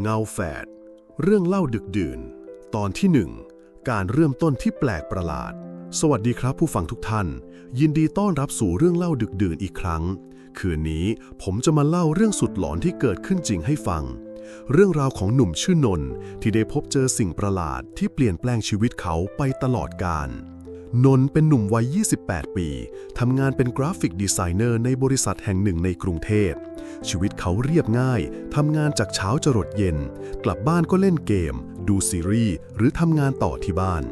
เงาแฝด เรื่องเล่าดึกดื่น ตอนที่หนึ่งการเริ่มต้นที่แปลกประหลาด สวัสดีครับผู้ฟังทุกท่าน ยินดีต้อนรับสู่เรื่องเล่าดึกดื่นอีกครั้ง คืนนี้ผมจะมาเล่าเรื่องสุดหลอนที่เกิดขึ้นจริงให้ฟัง เรื่องราวของหนุ่มชื่อนนท์ที่ได้พบเจอสิ่งประหลาดที่เปลี่ยนแปลงชีวิตเขาไปตลอดกาล นนเป็นหนุ่มวัย 28 ปี ทำงานเป็นกราฟิกดีไซเนอร์ในบริษัทแห่งหนึ่งในกรุงเทพ ชีวิตเขาเรียบง่าย ทำงานจากเช้าจรดเย็น กลับบ้านก็เล่นเกม ดูซีรีส์ หรือทำงานต่อที่บ้าน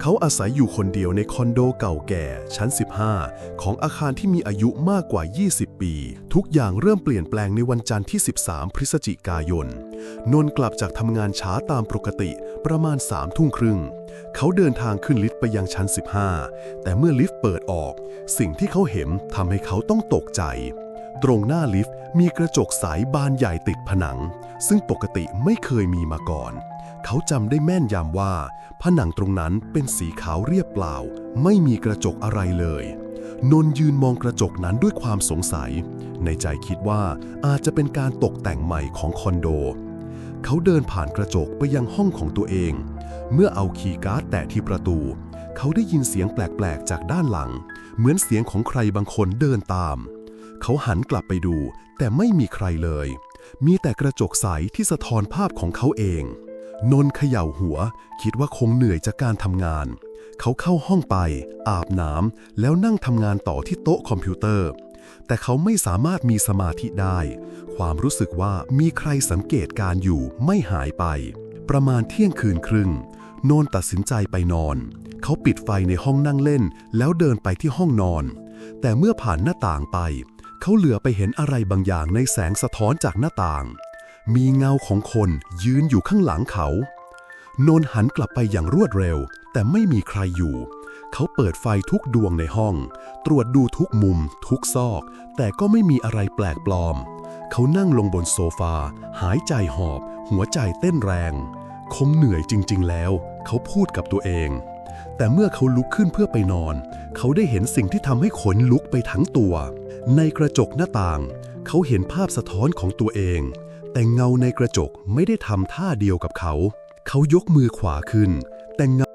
เขาอาศัยอยู่คนเดียวในคอนโดเก่าแก่ชั้น 15 ของอาคารที่มีอายุมากกว่า 20 ปี ทุกอย่างเริ่มเปลี่ยนแปลงในวันจันทร์ที่ 13 พฤศจิกายน นนท์กลับจากทำงานช้าตามปกติประมาณ3ทุ่มครึ่ง เขาเดินทางขึ้นลิฟต์ไปยังชั้น 15 แต่เมื่อลิฟต์เปิดออก สิ่งที่เขาเห็นทำให้เขาต้องตกใจ ตรงหน้าลิฟต์มีกระจกใสบานใหญ่ติดผนัง ซึ่งปกติไม่เคยมีมาก่อน เขาจำได้แม่นยำว่า ผนังตรงนั้นเป็นสีขาวเรียบเปล่า ไม่มีกระจกอะไรเลย นนท์ยืนมองกระจกนั้นด้วยความสงสัย ในใจคิดว่าอาจจะเป็นการตกแต่งใหม่ของคอนโด เขาเดินผ่านกระจกไปยังห้องของตัวเอง เมื่อเอาคีย์การ์ดแตะที่ประตู เขาได้ยินเสียงแปลกๆจากด้านหลัง เหมือนเสียงของใครบางคนเดินตาม เขาหันกลับไปดู แต่ไม่มีใครเลย มีแต่กระจกใสที่สะท้อนภาพของเขาเอง นนท์เขย่าหัว คิดว่าคงเหนื่อยจากการทำงาน เขาเข้าห้องไป อาบน้ำแล้วนั่งทำงานต่อที่โต๊ะคอมพิวเตอร์ แต่เขาไม่สามารถมีสมาธิได้ ความรู้สึกว่ามีใครสังเกตการอยู่ไม่หายไป ประมาณเที่ยงคืนครึ่งโนนตัดสินใจไปนอน เขาปิดไฟในห้องนั่งเล่น แล้วเดินไปที่ห้องนอนแต่เมื่อผ่านหน้าต่างไป เขาเหลือไปเห็นอะไรบางอย่างในแสงสะท้อนจากหน้าต่าง มีเงาของคนยืนอยู่ข้างหลังเขาโนนหันกลับไปอย่างรวดเร็ว แต่ไม่มีใครอยู่ เขาเปิดไฟทุกดวงในห้อง ตรวจดูทุกมุม ทุกซอก แต่ก็ไม่มีอะไรแปลกปลอม เขานั่งลงบนโซฟา หายใจหอบ หัวใจเต้นแรง คงเหนื่อยจริง ๆ แล้ว เขาพูดกับตัวเอง แต่เมื่อเขาลุกขึ้นเพื่อไปนอน เขาได้เห็นสิ่งที่ทำให้ขนลุกไปทั้งตัว ในกระจกหน้าต่าง เขาเห็นภาพสะท้อนของตัวเอง แต่เงาในกระจกไม่ได้ทำท่าเดียวกับเขา เขายกมือขวาขึ้น แต่เงา